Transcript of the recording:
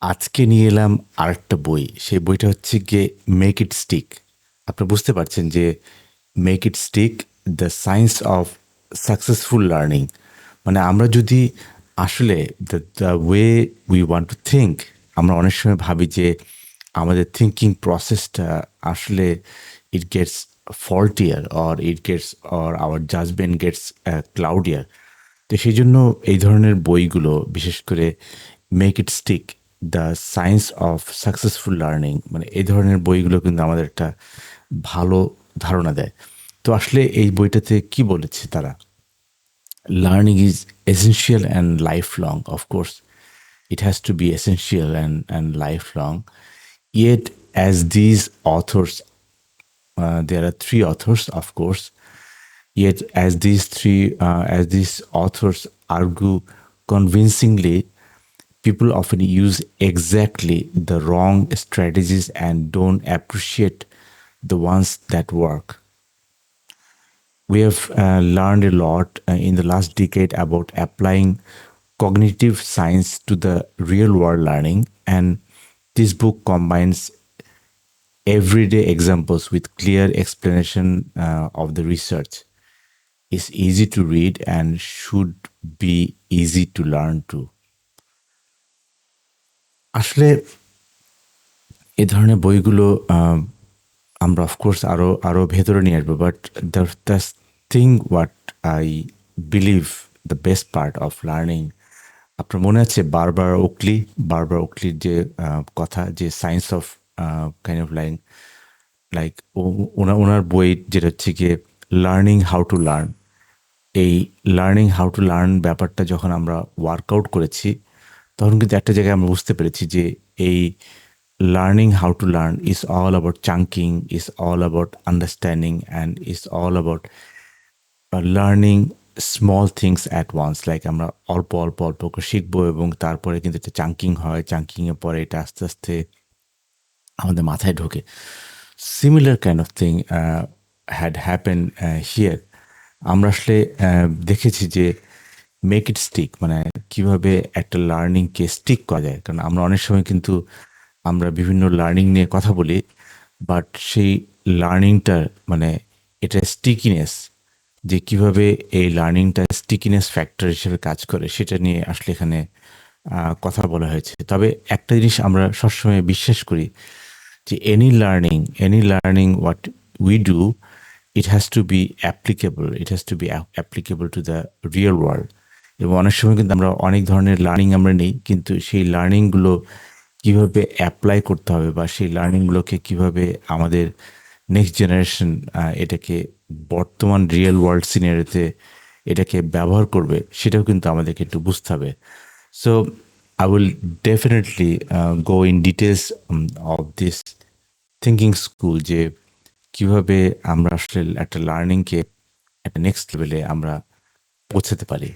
আজকে নিয়ে এলাম আরেকটা বই। সেই বইটা হচ্ছে গিয়ে মেক ইট স্টিক আপনি বুঝতে পারছেন যে make it stick the science of successful learning মানে আমরা যদি আসলে the the way we want to think আমরা অনেক সময় ভাবি যে আমাদের থিঙ্কিং প্রসেসটা আসলে it gets faultier or it gets or our judgement gets cloudier তো সেই জন্য এই ধরনের বইগুলো, বিশেষ করে make it stick the science of successful learning মানে এই ধরনের বইগুলো কিন্তু আমাদের একটা ভালো ধারণা দেয়। তো আসলে এই বইটাতে কি বলেছে তারা? Learning is essential and life long of course it has to be essential and and life long yet as these authors there are three authors of course yet as these three as these authors argue convincingly people often use exactly the wrong strategies and don't appreciate the ones that work. We have uh, learned a lot uh, in the last decade about applying cognitive science to the real world learning and this book combines everyday examples with clear explanation uh, of the research. It's easy to read and should be easy to learn too আসলে এ ধরনের বইগুলো আমরা of course আরও আরও ভেতরে নিয়ে আসব but the the thing what I believe the best part of learning আপনার মনে আছে বারবার ওকলি বারবার ওকলির যে কথা, যে science of kind of line like ওনার ওনার বই যেটা হচ্ছে গিয়ে লার্নিং হাউ টু লার্ন এই লার্নিং হাউ টু লার্ন ব্যাপারটা যখন আমরা ওয়ার্কআউট করেছি তখন কিন্তু একটা জায়গায় আমরা বুঝতে পেরেছি যে এই learning how to learn is all about chunking is all about understanding and is all about learning small things at once like আমরা অল্প অল্প অল্প করে শিখব এবং তারপরে কিন্তু এটা চাঙ্কিং হয়। চাঙ্কিংয়ের পরে এটা আস্তে আস্তে আমাদের মাথায় ঢোকে। Similar kind of thing had happen here আমরা আসলে দেখেছি যে মেক ইট স্টিক মানে কীভাবে একটা লার্নিংকে স্টিক করা যায়। কারণ আমরা অনেক সময় কিন্তু আমরা বিভিন্ন লার্নিং নিয়ে কথা বলি বাট সেই লার্নিংটার মানে এটা স্টিকিনেস যে কীভাবে এই লার্নিংটা স্টিকিনেস ফ্যাক্টর হিসেবে কাজ করে, সেটা নিয়ে আসলে এখানে কথা বলা হয়েছে। তবে একটা জিনিস আমরা সবসময় বিশ্বাস করি যে any learning any learning what we do it has to be applicable it has to be applicable to the real world এবং অনেক সময় কিন্তু আমরা অনেক ধরনের লার্নিং আমরা নিই, কিন্তু সেই লার্নিংগুলো কীভাবে অ্যাপ্লাই করতে হবে বা সেই লার্নিংগুলোকে কীভাবে আমাদের নেক্সট জেনারেশন এটাকে বর্তমান রিয়েল ওয়ার্ল্ড সিনারিতে এটাকে ব্যবহার করবে, সেটাও কিন্তু আমাদেরকে একটু বুঝতে হবে। So I will definitely go in details of this thinking school যে কীভাবে আমরা আসলে একটা লার্নিংকে একটা নেক্সট লেভেলে আমরা পৌঁছাতে পারি।